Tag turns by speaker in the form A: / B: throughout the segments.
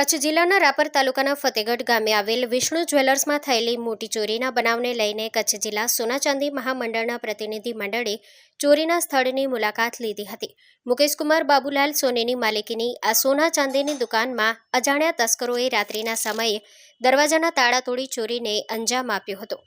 A: કચ્છ જિલ્લાના રાપર તાલુકાના ફતેગઢ ગામે આવેલ વિષ્ણુ જ્વેલર્સમાં થયેલી મોટી ચોરીના બનાવને લઈને કચ્છ જિલ્લા સોના ચાંદી મહામંડળના પ્રતિનિધિ મંડળે ચોરીના સ્થળની મુલાકાત લીધી હતી. મુકેશકુમાર બાબુલાલ સોનીની માલિકીની આ સોના ચાંદીની દુકાનમાં અજાણ્યા તસ્કરોએ રાત્રિના સમયે દરવાજાના તાળા તોડી ચોરીને અંજામ આપ્યો હતો.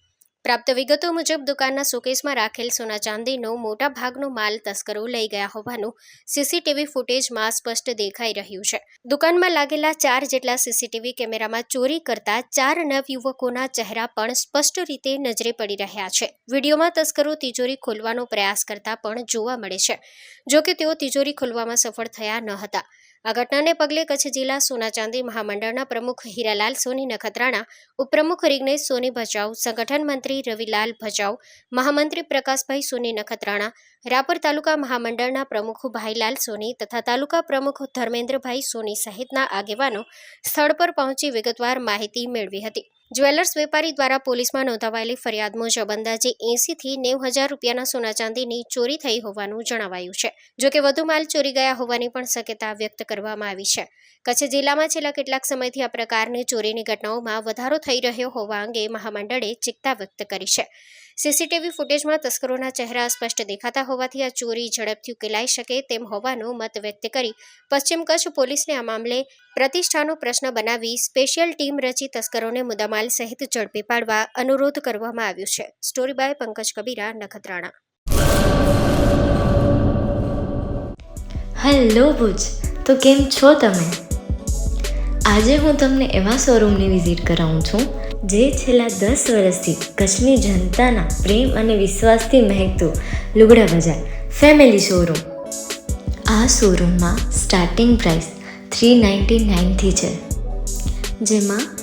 A: પ્રાપ્ત વિગતો મુજબ, દુકાનના શોકેસમાં રાખેલ સોના ચાંદીનો મોટા ભાગનો માલ તસ્કરો લઈ ગયા હોવાનું સીસીટીવી ફૂટેજમાં સ્પષ્ટ દેખાઈ રહ્યું છે. દુકાનમાં લાગેલા ચાર જેટલા સીસીટીવી કેમેરામાં ચોરી કરતા ચાર નવયુવકોના ચહેરા પણ સ્પષ્ટ રીતે નજરે પડી રહ્યા છે. વિડીયોમાં તસ્કરો તિજોરી ખોલવાનો પ્રયાસ કરતા પણ જોવા મળે છે. જો કે તેઓ તિજોરી ખોલવામાં સફળ થયા ન હતા. આ ઘટનાને પગલે કચ્છ જિલ્લા સોના ચાંદી મહામંડળના પ્રમુખ હીરાલાલ, સોની નખત્રાણા, ઉપપ્રમુખ રિગ્નેશ, સોની ભચાઉ, સંગઠન મંત્રી રવિલાલ ભચાઉ, મહામંત્રી પ્રકાશભાઈ, સોની નખત્રાણા, રાપર તાલુકા મહામંડળના પ્રમુખ ભાઈલાલ સોની તથા તાલુકા પ્રમુખ ધર્મેન્દ્રભાઈ સોની સહિતના આગેવાનો સ્થળ પર પહોંચી વિગતવાર માહિતી મેળવી હતી. જ્વેલર્સ વેપારી દ્વારા પોલીસમાં નોંધાવાયેલી ફરિયાદ મુજબ અંદાજે એંસીથી નેવ હજાર રૂપિયાના સોના ચાંદીની ચોરી થઈ હોવાનું જણાવાયું છે જોકે વધુ માલ ચોરી ગયા હોવાની પણ શક્યતા વ્યક્ત કરવામાં આવી છે. કચ્છ જિલ્લામાં છેલ્લા કેટલાક સમયથી આ પ્રકારની ચોરીની ઘટનાઓમાં વધારો થઈ રહ્યો હોવા અંગે મહામંડળે ચિંતા વ્યક્ત કરી છે. સીસીટીવી ફૂટેજમાં તસ્કરોના ચહેરા સ્પષ્ટ દેખાતા હોવાથી આ ચોરી ઝડપથી ઉકેલાઈ શકે તેમ હોવાનો મત વ્યક્ત કરી પશ્ચિમ કચ્છ પોલીસને આ મામલે પ્રતિષ્ઠાનો પ્રશ્ન બનાવી સ્પેશિયલ ટીમ રચી તસ્કરોને મુદ્દામાલ સહિત ઝડપી પાડવા અનુરોધ કરવામાં આવ્યો છે. Story by Pankaj Kabira, Nakhatrana.
B: Hello Bhuj, તો કેમ છો તમે? આજે હું તમને એવા શોરૂમની વિઝિટ કરાવું છું, જે છેલ્લા દસ વર્ષથી કચ્છની જનતાના પ્રેમ અને વિશ્વાસથી મહેકતું લુગડા બજાર ફેમિલી શોરૂમ આ શોરૂમમાં સ્ટાર્ટિંગ પ્રાઇસ થ્રી નાઇન્ટી નાઇનથી છે. જેમાં